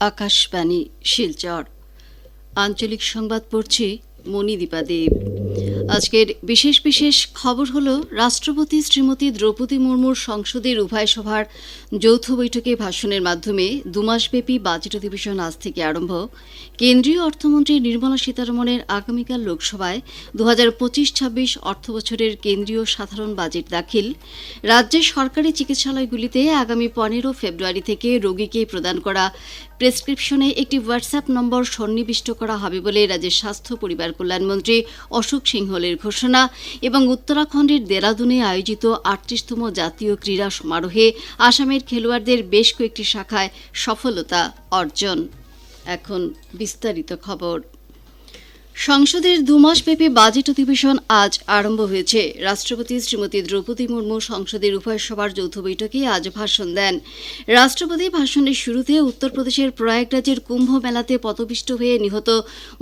আকাশবাণী, শিলচর। আঞ্চলিক সংবাদ পড়ছি মণিদীপা দেব। আজকের বিশেষ বিশেষ খবর হল, রাষ্ট্রপতি শ্রীমতী দ্রৌপদী মুর্মুর সংসদের উভয় সভার যৌথ বৈঠকে ভাষণের মাধ্যমে দুমাসব্যাপী বাজেট অধিবেশন আজ থেকে আরম্ভ। কেন্দ্রীয় অর্থমন্ত্রী নির্মলা সীতারমণের আগামীকাল লোকসভায় দু হাজার পঁচিশ ছাব্বিশ অর্থবছরের কেন্দ্রীয় সাধারণ বাজেট দাখিল। রাজ্যের সরকারি চিকিৎসালয়গুলিতে আগামী পনেরো ফেব্রুয়ারি থেকে রোগীকে প্রদান করা প্রেসক্রিপশনে একটি হোয়াটসঅ্যাপ নম্বর সন্নিবিষ্ট করা হবে বলে রাজ্যের স্বাস্থ্য, পরিবার কল্যাণমন্ত্রী অশোক সিংহলের ঘোষণা এবং উত্তরাখণ্ডের দেরাদুনে আয়োজিত আটত্রিশতম জাতীয় ক্রীড়া সমারোহে আসামের খেলোয়াড়দের বেশ কয়েকটি শাখায় সফলতা অর্জন। এখন বিস্তারিত খবর। সংসদের দুমাস ব্যাপী বাজেট অধিবেশন আজ আরম্ভ হয়েছে। রাষ্ট্রপতি শ্রীমতী দ্রৌপদী মুর্মু সংসদের উভয় সভার যৌথ বৈঠকে আজ ভাষণ দেন। রাষ্ট্রপতি ভাষণের শুরুতে উত্তরপ্রদেশের প্রয়াগরাজের কুম্ভ মেলাতে পদপিষ্ট হয়ে নিহত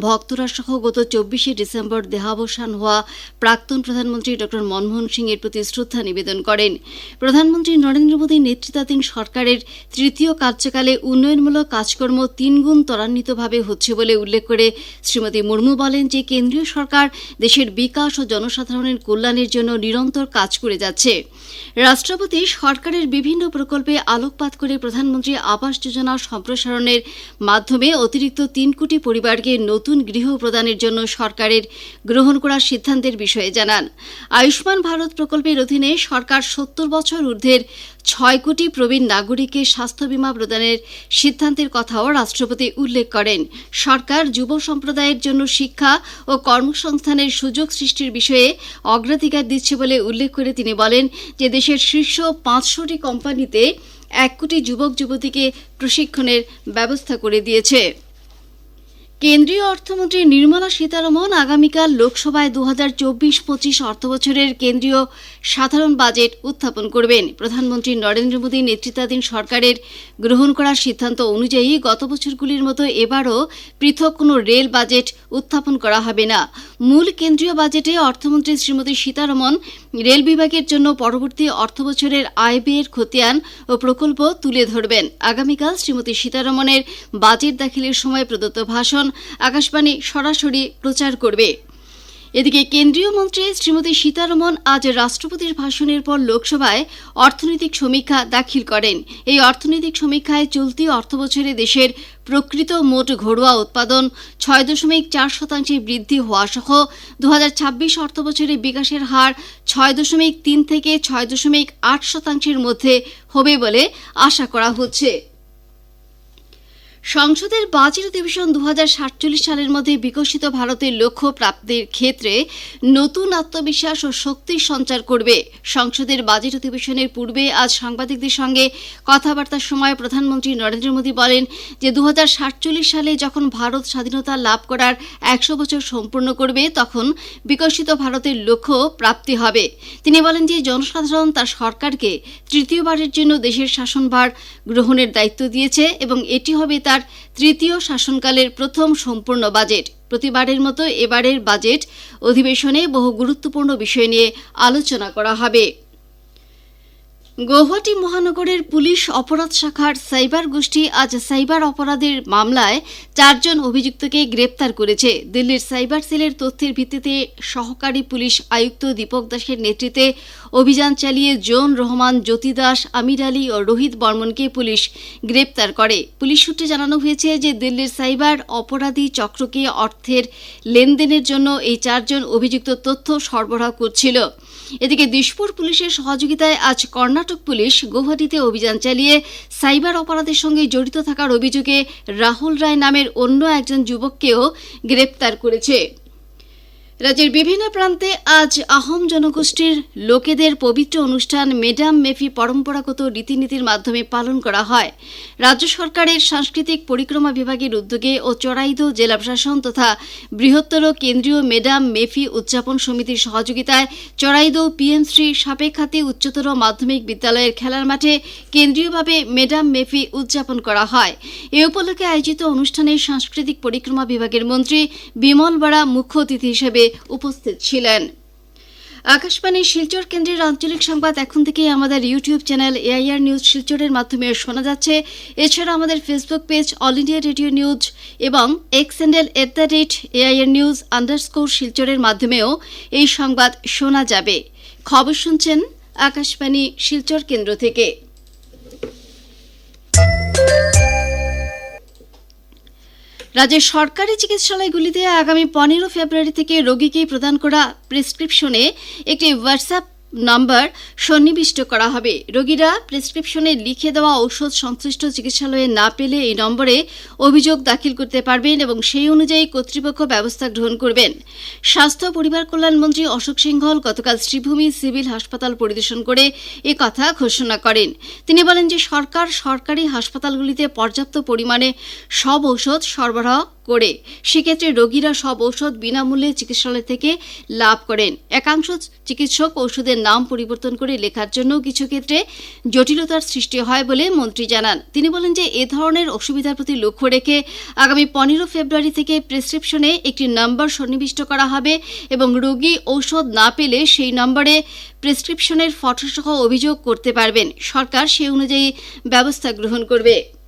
ভক্তরা সহ গত চব্বিশে ডিসেম্বর দেহাবসান হওয়া প্রাক্তন প্রধানমন্ত্রী ড. মনমোহন সিং এর প্রতি শ্রদ্ধা নিবেদন করেন। প্রধানমন্ত্রী নরেন্দ্র মোদীর নেতৃত্বাধীন সরকারের তৃতীয় কার্যকালে উন্নয়নমূলক কাজকর্ম তিনগুণ ত্বরান্বিতভাবে হচ্ছে বলে উল্লেখ করে শ্রীমতী মুর্মু বলেন যে কেন্দ্রীয় সরকার দেশের বিকাশ ও জনসাধারণের কল্যাণের জন্য নিরন্তর কাজ করে যাচ্ছে। রাষ্ট্রপতি সরকারের বিভিন্ন প্রকল্পে আলোকপাত করে প্রধানমন্ত্রী আবাস যোজনা সম্প্রসারণের মাধ্যমে অতিরিক্ত তিন কোটি পরিবারকে নতুন গৃহ প্রদানের জন্য সরকারের গ্রহণ করার সিদ্ধান্তের বিষয়ে জানান। আয়ুষ্মান ভারত প্রকল্পের অধীনে সরকার সত্তর বছর ঊর্ধ্বের ছয় কোটি প্রবীণ নাগরিককে স্বাস্থ্য বীমা প্রদানের সিদ্ধান্তের কথাও রাষ্ট্রপতি উল্লেখ করেন। সরকার যুব সম্প্রদায়ের জন্য শিক্ষা ও কর্মসংস্থানের সুযোগ সৃষ্টির বিষয়ে অগ্রাধিকার দিচ্ছে বলে উল্লেখ করে তিনি বলেন যে দেশের শীর্ষ পাঁচশোটি কোম্পানিতে এক কোটি যুবক যুবতীকে প্রশিক্ষণের ব্যবস্থা করে দিয়েছে। কেন্দ্রীয় অর্থমন্ত্রী নির্মলা সীতারমন আগামীকাল লোকসভায় দু হাজার চব্বিশ পঁচিশ অর্থবছরের কেন্দ্রীয় সাধারণ বাজেট উত্থাপন করবেন। প্রধানমন্ত্রী নরেন্দ্র মোদী নেতৃত্বাধীন সরকারের গ্রহণ করার সিদ্ধান্ত অনুযায়ী গত বছরগুলির মতো এবারও পৃথক কোনো রেল বাজেট উত্থাপন করা হবে না। মূল কেন্দ্রীয় বাজেটে অর্থমন্ত্রী শ্রীমতী সীতারমন রেল বিভাগের জন্য পরবর্তী অর্থবছরের আয় ব্যয়ের খতিয়ান ও প্রকল্প তুলে ধরবেন। আগামীকাল শ্রীমতী সীতারমনের বাজেট দাখিলের সময় প্রদত্ত ভাষণ আকাশবাণী সরাসরি প্রচার করবে। এদিকে কেন্দ্রীয় মন্ত্রী শ্রীমতী সীতারমন আজ রাষ্ট্রপতির ভাষণের পর লোকসভায় অর্থনৈতিক সমীক্ষা দাখিল করেন। এই অর্থনৈতিক সমীক্ষায় চলতি অর্থবছরে দেশের প্রকৃত মোট ঘরোয়া উৎপাদন ছয় দশমিক চার শতাংশে বৃদ্ধি হওয়া সহ দু হাজার ছাব্বিশ অর্থবছরে বিকাশের হার ছয় দশমিক তিন থেকে ছয় দশমিক আট শতাংশের মধ্যে হবে বলে আশা করা হচ্ছে। সংসদের বাজেট অধিবেশন দু হাজার সাতচল্লিশ সালের মধ্যে বিকশিত ভারতের লক্ষ্য প্রাপ্তির ক্ষেত্রে নতুন আত্মবিশ্বাস ও শক্তির সঞ্চার করবে। সংসদের বাজেট অধিবেশনের পূর্বে আজ সাংবাদিকদের সঙ্গে কথাবার্তার সময় প্রধানমন্ত্রী নরেন্দ্র মোদী বলেন যে দু হাজার সাতচল্লিশ সালে যখন ভারত স্বাধীনতা লাভ করার একশো বছর সম্পূর্ণ করবে, তখন বিকশিত ভারতের লক্ষ্য প্রাপ্তি হবে। তিনি বলেন যে, জনসাধারণ তার সরকারকে তৃতীয়বারের জন্য দেশের শাসনভার গ্রহণের দায়িত্ব দিয়েছে এবং এটি হবে তার তৃতীয় শাসনকালের প্রথম সম্পূর্ণ বাজেট। প্রতিবারের মতো এবারের বাজেট অধিবেশনে বহু গুরুত্বপূর্ণ বিষয় নিয়ে আলোচনা করা হবে। গৌহাটি মহানগরের পুলিশ অপরাধ শাখার সাইবার গোষ্ঠী আজ সাইবার অপরাধের মামলায় চারজন অভিযুক্তকে গ্রেপ্তার করেছে। দিল্লির সাইবার সেলের তথ্যের ভিত্তিতে সহকারী পুলিশ আয়ুক্ত দীপক দাসের নেতৃত্বে অভিযান চালিয়ে জোন রহমান, জ্যোতি দাস, আমির আলী ও রোহিত বর্মনকে পুলিশ গ্রেপ্তার করে। পুলিশ সূত্রে জানানো হয়েছে যে দিল্লির সাইবার অপরাধী চক্রকে অর্থের লেনদেনের জন্য এই চারজন অভিযুক্ত তথ্য সরবরাহ করছিল। এদিকে দিশপুর পুলিশের সহযোগিতায় আজ কর্ণাটক পুলিশ গৌহাটিতে অভিযান চালিয়ে সাইবার অপরাধের সঙ্গে জড়িত থাকার অভিযোগে রাহুল রায় নামের অন্য একজন যুবককেও গ্রেপ্তার করেছে। রাজ্যের বিভিন্ন প্রান্তে আজ আহোম জনগোষ্ঠীর লোকেদের পবিত্র অনুষ্ঠান মেডাম মেফি পরম্পরাগত রীতিনীতির মাধ্যমে পালন করা হয়। রাজ্য সরকারের সাংস্কৃতিক পরিক্রমা বিভাগের উদ্যোগে ও চড়াইদো জেলা প্রশাসন তথা বৃহত্তর কেন্দ্রীয় মেডাম মেফি উদযাপন সমিতির সহযোগিতায় চড়াইদো পিএমশ্রী সাপেক্ষাতে উচ্চতর মাধ্যমিক বিদ্যালয়ের খেলার মাঠে কেন্দ্রীয়ভাবে মেডাম মেফি উদযাপন করা হয়। এ উপলক্ষে আয়োজিত অনুষ্ঠানে সাংস্কৃতিক পরিক্রমা বিভাগের মন্ত্রী বিমল বরা মুখ্য অতিথি হিসেবে উপস্থিত ছিলেন। আকাশবাণী শিলচর কেন্দ্রের আঞ্চলিক সংবাদ এখন থেকে আমাদের ইউটিউব চ্যানেল এআইআর নিউজ শিলচরের মাধ্যমে শোনা যাচ্ছে। এছাড়া আমাদের Facebook page All India Radio News এবং X handle at the rate AIR news underscore শিলচরের মাধ্যমেও এই সংবাদ শোনা যাবে। খবর শুনছেন আকাশবাণী শিলচর কেন্দ্র থেকে। রাজ্যের সরকারি চিকিৎসালয়গুলিতে আগামী পনেরো ফেব্রুয়ারি থেকে রোগীকে প্রদান করা প্রেসক্রিপশনে একটি হোয়াটসঅ্যাপ নাম্বার সন্নিবিষ্ট করা হবে। রোগীরা প্রেসক্রিপশনে লিখে দেওয়া ঔষধ সংশ্লিষ্ট চিকিৎসালয়ে না পেলে এই নম্বরে অভিযোগ দাখিল করতে পারবেন এবং সেই অনুযায়ী কর্তৃপক্ষ ব্যবস্থা গ্রহণ করবেন। স্বাস্থ্য, পরিবার কল্যাণ মন্ত্রী অশোক সিংহল গতকাল শ্রীভূমি সিভিল হাসপাতাল পরিদর্শন করে এ কথা ঘোষণা করেন। তিনি বলেন যে সরকার সরকারি হাসপাতালগুলিতে পর্যাপ্ত পরিমাণে সব ঔষধ সরবরাহ করে। সেক্ষেত্রে রোগীরা সব ঔষধ বিনামূল্যে চিকিৎসালয় থেকে লাভ করেন। একাংশ চিকিৎসক ওষুধের নাম পরিবর্তন করে লেখার জন্য কিছু ক্ষেত্রে জটিলতার সৃষ্টি হয় বলে মন্ত্রী জানান। তিনি বলেন যে, এ ধরনের অসুবিধার প্রতি লক্ষ্য রেখে আগামী পনেরো ফেব্রুয়ারি থেকে প্রেসক্রিপশনে একটি নম্বর সন্নিবিষ্ট করা হবে এবং রোগী ঔষধ না পেলে সেই নম্বরে প্রেসক্রিপশনের ফটোসহ অভিযোগ করতে পারবেন। সরকার সেই অনুযায়ী ব্যবস্থা গ্রহণ করবে।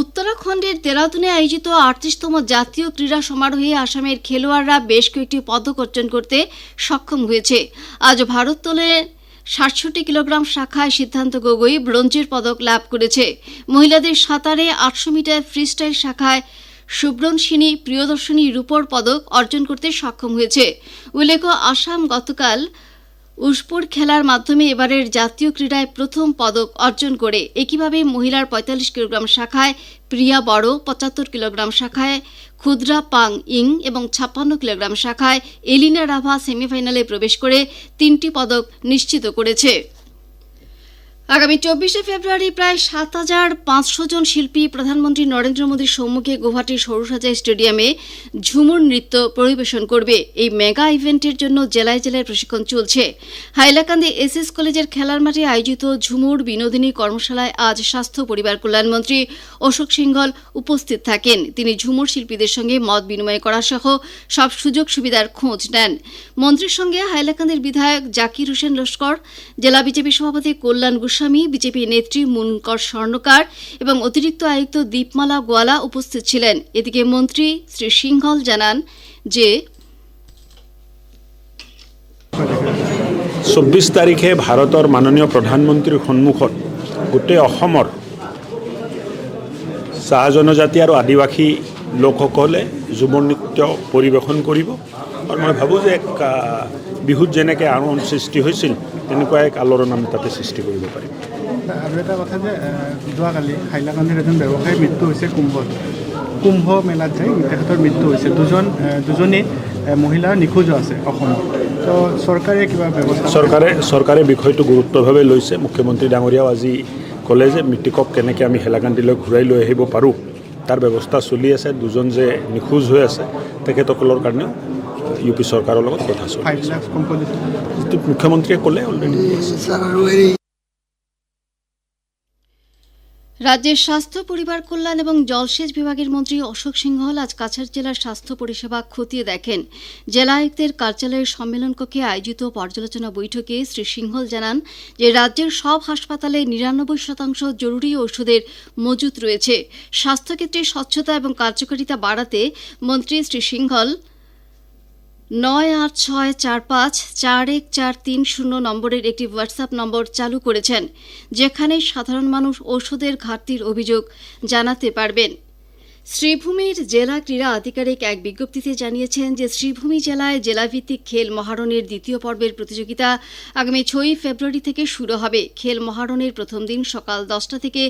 উত্তরাখণ্ডের দেরাদুনে আয়োজিত আটত্রিশতম জাতীয় ক্রীড়া সমারোহে আসামের খেলোয়াড়রা বেশ কয়েকটি পদক অর্জন করতে সক্ষম হয়েছে। আজ ভারোত্তোলনের সাতষট্টি কিলোগ্রাম শাখায় সিদ্ধান্ত গগৈ ব্রোঞ্জের পদক লাভ করেছে। মহিলাদের সাঁতারে আটশো মিটার ফ্রিস্টাইল শাখায় সুব্রণসিনী প্রিয়দর্শনী রূপর পদক অর্জন করতে সক্ষম হয়েছে। উল্লেখ্য, আসাম গতকাল উসপুর খেলার মাধ্যমে এবারের জাতীয় ক্রীড়ায় প্রথম পদক অর্জন করে একইভাবে মহিলার পঁয়তাল্লিশ কিলোগ্রাম শাখায় প্রিয়া বড়, পঁচাত্তর কিলোগ্রাম শাখায় ক্ষুদ্রা পাং ইং এবং ছাপ্পান্ন কিলোগ্রাম শাখায় এলিনা রাভা সেমিফাইনালে প্রবেশ করে তিনটি পদক নিশ্চিত করেছে। আগামী চব্বিশে ফেব্রুয়ারি প্রায় সাত হাজার পাঁচশো জন শিল্পী প্রধানমন্ত্রী নরেন্দ্র মোদীর সম্মুখে গুয়াহাটির সরুসাজাই স্টেডিয়ামে ঝুমুর নৃত্য পরিবেশন করবে। এই মেগা ইভেন্টের জন্য জেলায় জেলায় প্রশিক্ষণ চলছে। হাইলাকান্দি এস এস কলেজের খেলার মাঠে আয়োজিত ঝুমুর বিনোদিনী কর্মশালায় আজ স্বাস্থ্য, পরিবার কল্যাণমন্ত্রী অশোক সিংহল উপস্থিত থাকেন। তিনি ঝুমুর শিল্পীদের সঙ্গে মত বিনিময় করা সহ সব সুযোগ সুবিধার খোঁজ নেন। মন্ত্রীর সঙ্গে হাইলাকান্দির বিধায়ক জাকির হোসেন লস্কর, জেলা বিজেপি সভাপতি কল্যাণ গোস্বামী, বিজেপি নেত্রী মুনকর স্বর্ণকার এবং অতিরিক্ত আয়ুক্ত দীপমালা গোয়ালা উপস্থিত ছিলেন। এদিকে মন্ত্রী শ্রী সিংহল জানান যে চৌব্বিছ তাৰিখে ভাৰতৰ মাননীয় প্ৰধানমন্ত্ৰীৰ সন্মুখত গোটেই অসমৰ চাহ জনজাতি আৰু আদিবাসী লোকসকলে ঝুমুৰ নৃত্য পৰিৱেশন কৰিব। আৰু মই ভাবোঁ যে এক বিহুত যেনেকৈ আলোড়ন সৃষ্টি হৈছিল তেনেকুৱা এক আলোড়ন আমি তাতে সৃষ্টি কৰিব পাৰিম। আৰু এটা কথা যে যোৱাকালি হাইলাকান্দিৰ এজন ব্যৱসায়ীৰ মৃত্যু হৈছে কুম্ভত কুম্ভ মেলাত যাই তেখেতৰ মৃত্যু হৈছে। দুজন দুজনী মহিলা নিখোজ আছে অসমত। তো চৰকাৰে কিবা ব্যৱস্থা চৰকাৰে চৰকাৰে বিষয়টো গুৰুত্বভাৱে লৈছে। মুখ্যমন্ত্ৰী ডাঙৰীয়াও আজি ক'লে যে মৃতকক কেনেকৈ আমি হেলাকান্দিলৈ ঘূৰাই লৈ আহিব পাৰোঁ। তাৰ ব্যৱস্থা চলি আছে। দুজন যে নিখোজ হৈ আছে তেখেতসকলৰ কাৰণেও ইউ পি চৰকাৰৰ লগত কথা চলি। যিটো মুখ্যমন্ত্ৰীয়ে ক'লে অলৰেডি রাজ্যের স্বাস্থ্য পরিবার কল্যাণ এবং জলসেচ বিভাগের মন্ত্রী অশোক সিংহল আজ কাছাড় জেলার স্বাস্থ্য পরিষেবা খতিয়ে দেখেন। জেলা আয়ুক্তের কার্যালয়ের সম্মেলন কক্ষে আয়োজিত পর্যালোচনা বৈঠকে শ্রী সিংহল জানান যে রাজ্যের সব হাসপাতালে নিরানব্বই শতাংশ জরুরি ওষুধের মজুত রয়েছে। স্বাস্থ্যক্ষেত্রে স্বচ্ছতা এবং কার্যকারিতা বাড়াতে মন্ত্রী শ্রী সিংহল নয় আট ছয় চার পাঁচ চার এক চার তিন শূন্য নম্বরের একটি হোয়াটসঅ্যাপ নম্বর চালু করেছেন, যেখানে সাধারণ মানুষ ওষুধের ঘাটতির অভিযোগ জানাতে পারবেন। শ্রীভূমির জেলা ক্রীড়া আধিকারিক এক বিজ্ঞপ্তিতে জানিয়েছেন যে, শ্রীভূমি জেলায় জেলাভিত্তিক খেল মহারণের দ্বিতীয় পর্বের প্রতিযোগিতা আগামী ছয়ই ফেব্রুয়ারি থেকে শুরু হবে। খেল মহারণের প্রথম দিন সকাল দশটা থেকে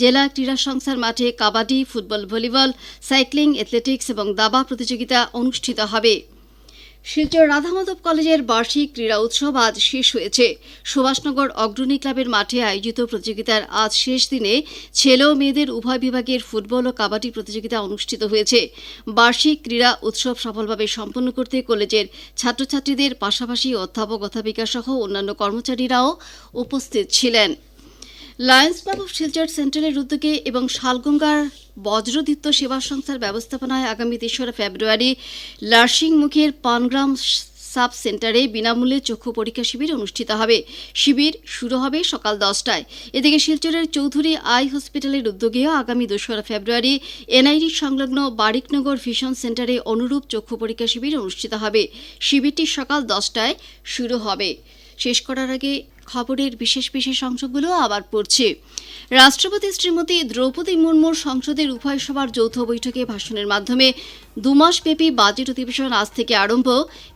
জেলা ক্রীড়া সংস্থার মাঠে kabaddi, football, volleyball, cycling, athletics এবং দাবা প্রতিযোগিতা অনুষ্ঠিত হবে। শিলচর রাধামাধব কলেজের বার্ষিক ক্রীড়া উৎসব আজ শেষ হয়েছে। সুভাষনগর অগ্রণী ক্লাবের মাঠে আয়োজিত প্রতিযোগিতার আজ শেষ দিনে ছেলে ও মেয়েদের উভয় বিভাগের ফুটবল ও কাবাডি প্রতিযোগিতা অনুষ্ঠিত হয়েছে। বার্ষিক ক্রীড়া উৎসব সফলভাবে সম্পন্ন করতে কলেজের ছাত্রছাত্রীদের পাশাপাশি অধ্যাপক অধ্যাপিকা সহ অন্যান্য কর্মচারীরাও উপস্থিত ছিলেন। লায়ন্স ক্লাব অফ শিলচর সেন্ট্রালের উদ্যোগে এবং শালগঙ্গার বজ্রদিত্য সেবা সংস্থার ব্যবস্থাপনায় আগামী তেসরা ফেব্রুয়ারি লার্সিং মুখের পানগ্রাম সাব সেন্টারে বিনামূল্যে চক্ষু পরীক্ষা শিবির অনুষ্ঠিত হবে। শিবির শুরু হবে সকাল দশটায়। এদিকে শিলচরের চৌধুরী আই হসপিটালের উদ্যোগেও আগামী দোসরা ফেব্রুয়ারি এনআইডি সংলগ্ন বারিকনগর ভিশন সেন্টারে অনুরূপ চক্ষু পরীক্ষা শিবির অনুষ্ঠিত হবে। শিবিরটি সকাল দশটায় শুরু হবে। শেষ করার আগে খবরের বিশেষ বিশেষ অংশগুলো আবার পড়ছে। রাষ্ট্রপতি শ্রীমতী দ্রৌপদী মুর্মুর সংসদের উভয় সভার যৌথ বৈঠকে ভাষণের মাধ্যমে দুমাসব্যাপী বাজেট অধিবেশন আজ থেকে আরম্ভ।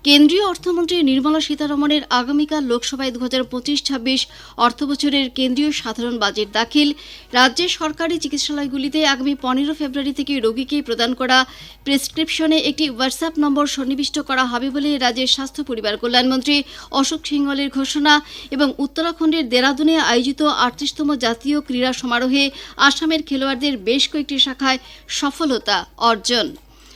কেন্দ্রীয় অর্থমন্ত্রী নির্মলা সীতারমণের আগামীকাল লোকসভায় দু হাজার পঁচিশ ছাব্বিশ অর্থবছরের কেন্দ্রীয় সাধারণ বাজেট দাখিল। রাজ্যের সরকারি চিকিৎসালয়গুলিতে আগামী পনেরো ফেব্রুয়ারি থেকে রোগীকে প্রদান করা প্রেসক্রিপশনে একটি হোয়াটসঅ্যাপ নম্বর সন্নিবিষ্ট করা হবে বলে রাজ্যের স্বাস্থ্য, পরিবার কল্যাণমন্ত্রী অশোক সিংহলের ঘোষণা এবং উত্তরাখণ্ডের দেরাদুনে আয়োজিত আটত্রিশতম জাতীয় ক্রীড়া সমারোহে আসামের খেলোয়াড়দের বেশ কয়েকটি শাখায় সফলতা অর্জন।